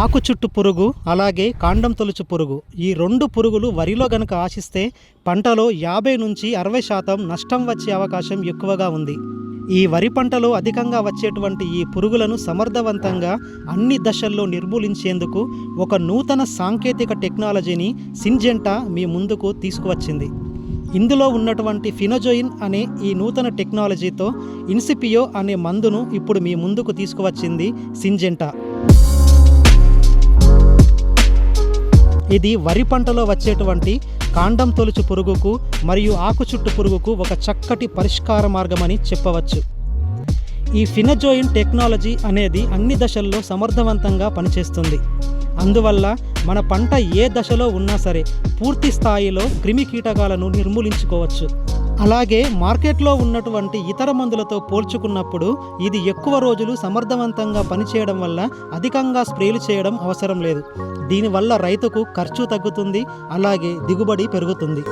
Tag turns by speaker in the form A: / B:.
A: ఆకు చుట్టు పురుగు అలాగే కాండం తొలుచు పురుగు. ఈ రెండు పురుగులు వరిలో గనక ఆశిస్తే పంటలో యాభై నుంచి అరవై శాతం నష్టం వచ్చే అవకాశం ఎక్కువగా ఉంది. ఈ వరి పంటలో అధికంగా వచ్చేటువంటి ఈ పురుగులను సమర్థవంతంగా అన్ని దశల్లో నిర్మూలించేందుకు ఒక నూతన సాంకేతిక టెక్నాలజీని సింజెంటా మీ ముందుకు తీసుకువచ్చింది. ఇందులో ఉన్నటువంటి ఫినోజోయిన్ అనే ఈ నూతన టెక్నాలజీతో ఇన్సిపియో అనే మందును ఇప్పుడు మీ ముందుకు తీసుకువచ్చింది సింజెంటా. ఇది వరి పంటలో వచ్చేటువంటి కాండం తొలుచు పురుగుకు మరియు ఆకు చుట్టు పురుగుకు ఒక చక్కటి పరిష్కార మార్గమని చెప్పవచ్చు. ఈ ఫినజోయిన్ టెక్నాలజీ అనేది అన్ని దశల్లో సమర్థవంతంగా పనిచేస్తుంది. అందువల్ల మన పంట ఏ దశలో ఉన్నా సరే పూర్తి స్థాయిలో క్రిమి కీటకాలను నిర్మూలించుకోవచ్చు. అలాగే మార్కెట్లో ఉన్నటువంటి ఇతర మందులతో పోల్చుకున్నప్పుడు ఇది ఎక్కువ రోజులు సమర్థవంతంగా పనిచేయడం వల్ల అధికంగా స్ప్రేలు చేయడం అవసరం లేదు. దీనివల్ల రైతుకు ఖర్చు తగ్గుతుంది అలాగే దిగుబడి పెరుగుతుంది.